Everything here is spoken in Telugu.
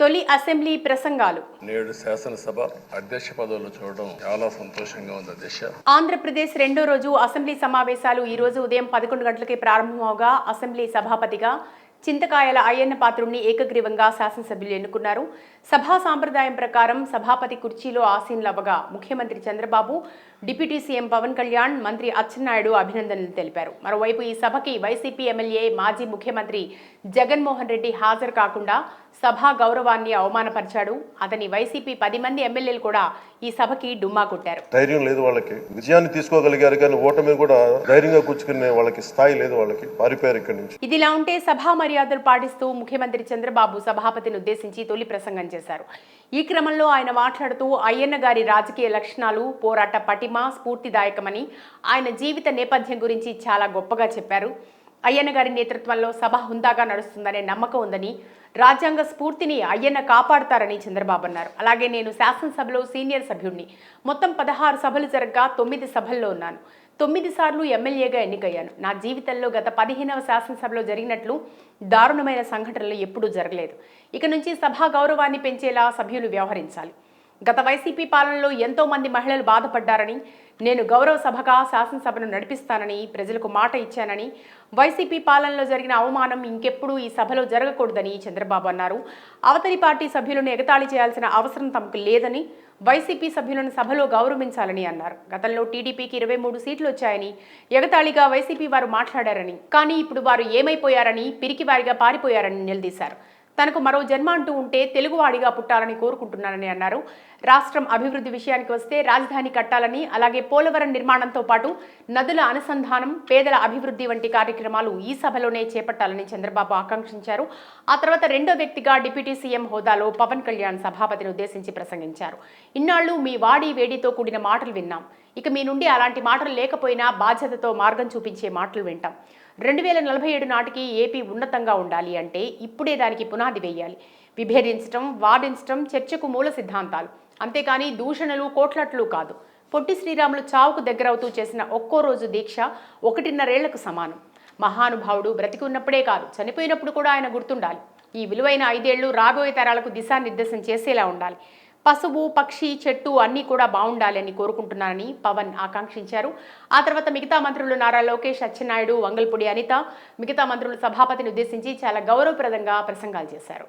తొలి అసెంబ్లీ ప్రసంగాలు. నేడు శాసనసభ అధ్యక్ష పదవులు చూడడం చాలా సంతోషంగా ఉంది అధ్యక్ష. ఆంధ్రప్రదేశ్ రెండో రోజు అసెంబ్లీ సమావేశాలు ఈ రోజు ఉదయం పదకొండు గంటలకి ప్రారంభమవగా అసెంబ్లీ సభాపతిగా చింతకాయల అయ్యన్న పాత్రుణ్ణి ఏకగ్రీవంగా శాసనసభ్యులు ఎన్నుకున్నారు. సభా సాంప్రదాయం ప్రకారం సభాపతి కుర్చీలో ఆసీనులవ్వగా ముఖ్యమంత్రి చంద్రబాబు డిప్యూటీ సీఎం పవన్ కళ్యాణ్ మంత్రి అచ్చెన్నాయుడు అభినందనలు తెలిపారు. మరోవైపు ఈ సభకి వైసీపీ ఎమ్మెల్యే మాజీ ముఖ్యమంత్రి జగన్మోహన్ రెడ్డి హాజరు కాకుండా సభా గౌరవాన్ని అవమానపరిచాడు. అతని వైసీపీ పది మంది ఎమ్మెల్యేలు కూడా ఈ సభకి డుమ్మా కొట్టారు. ధైర్యం లేదు వాళ్ళకి. విజయాన్ని తీసుకోగలిగారు కానీ ఓటమి కూడా ధైర్యంగా కూర్చుకునే వాళ్ళకి స్థాయి లేదు వాళ్ళకి. పారిపోయారు ఇక్కడి నుంచి. ఇదిలా ఉంటే సభా మర్యాదలు పాటిస్తూ ముఖ్యమంత్రి చంద్రబాబు సభాపతిని ఉద్దేశించి తొలి ప్రసంగం చేశారు. ఈ క్రమంలో ఆయన మాట్లాడుతూ అయ్యన్న గారి రాజకీయ లక్షణాలు పోరాట పటిమ స్ఫూర్తిదాయకమని ఆయన జీవిత నేపథ్యం గురించి చాలా గొప్పగా చెప్పారు. అయ్యన్న గారి నేతృత్వంలో సభ హుందాగా నడుస్తుందనే నమ్మకం ఉందని రాజ్యాంగ స్ఫూర్తిని అయ్యన్న కాపాడతారని చంద్రబాబు అన్నారు. అలాగే నేను శాసనసభలో సీనియర్ సభ్యుడిని మొత్తం పదహారు సభలు జరగగా తొమ్మిది సభల్లో ఉన్నాను. తొమ్మిది సార్లు ఎమ్మెల్యేగా ఎన్నికయ్యాను. నా జీవితంలో గత పదిహేనవ శాసనసభలో జరిగినట్లు దారుణమైన సంఘటనలు ఎప్పుడూ జరగలేదు. ఇక నుంచి సభా గౌరవాన్ని పెంచేలా సభ్యులు వ్యవహరించాలి. గత వైసీపీ పాలనలో ఎంతో మంది మహిళలు బాధపడ్డారని నేను గౌరవ సభగా శాసనసభను నడిపిస్తానని ప్రజలకు మాట ఇచ్చానని వైసీపీ పాలనలో జరిగిన అవమానం ఇంకెప్పుడు ఈ సభలో జరగకూడదని చంద్రబాబు అన్నారు. అవతలి పార్టీ సభ్యులను ఎగతాళి చేయాల్సిన అవసరం తమకు లేదని వైసీపీ సభ్యులను సభలో గౌరవించాలని అన్నారు. గతంలో టీడీపీకి ఇరవై మూడు సీట్లు వచ్చాయని ఎగతాళిగా వైసీపీ వారు మాట్లాడారని కానీ ఇప్పుడు వారు ఏమైపోయారని పిరికివారిగా పారిపోయారని నిలదీశారు. తనకు మరో జన్మ అంటూ ఉంటే తెలుగువాడిగా పుట్టాలని కోరుకుంటున్నానని అన్నారు. రాష్ట్రం అభివృద్ధి విషయానికి వస్తే రాజధాని కట్టాలని అలాగే పోలవరం నిర్మాణంతో పాటు నదుల అనుసంధానం పేదల అభివృద్ధి వంటి కార్యక్రమాలు ఈ సభలోనే చేపట్టాలని చంద్రబాబు ఆకాంక్షించారు. ఆ తర్వాత రెండో వ్యక్తిగా డిప్యూటీ సీఎం హోదాలో పవన్ కళ్యాణ్ సభాపతిని ఉద్దేశించి ప్రసంగించారు. ఇన్నాళ్ళు మీ వాడి వేడితో కూడిన మాటలు విన్నాం. ఇక మీ నుండి అలాంటి మాటలు లేకపోయినా బాధ్యతతో మార్గం చూపించే మాటలు వింటాం. రెండు వేల నలభై ఏడు నాటికి ఏపీ ఉన్నతంగా ఉండాలి అంటే ఇప్పుడే దానికి పునాది వేయాలి. విభేదించడం వాదించడం చర్చకు మూల సిద్ధాంతాలు. అంతేకాని దూషణలు కోట్లట్లు కాదు. పొట్టి శ్రీరాములు చావుకు దగ్గరవుతూ చేసిన ఒక్కో రోజు దీక్ష ఒకటిన్నరేళ్ళకు సమానం. మహానుభావుడు బ్రతికి ఉన్నప్పుడే కాదు చనిపోయినప్పుడు కూడా ఆయన గుర్తుండాలి. ఈ విలువైన ఐదేళ్ళు రాబోయే తరాలకు దిశానిర్దేశం చేసేలా ఉండాలి. పశువు పక్షి చెట్టు అన్నీ కూడా బాగుండాలని కోరుకుంటున్నారని కోరుకుంటున్నానని పవన్ ఆకాంక్షించారు. ఆ తర్వాత మిగతా మంత్రులు నారా లోకేష్ అచ్చెన్నాయుడు వంగల్పూడి అనిత మిగతా మంత్రులు సభాపతిని ఉద్దేశించి చాలా గౌరవప్రదంగా ప్రసంగాలు చేశారు.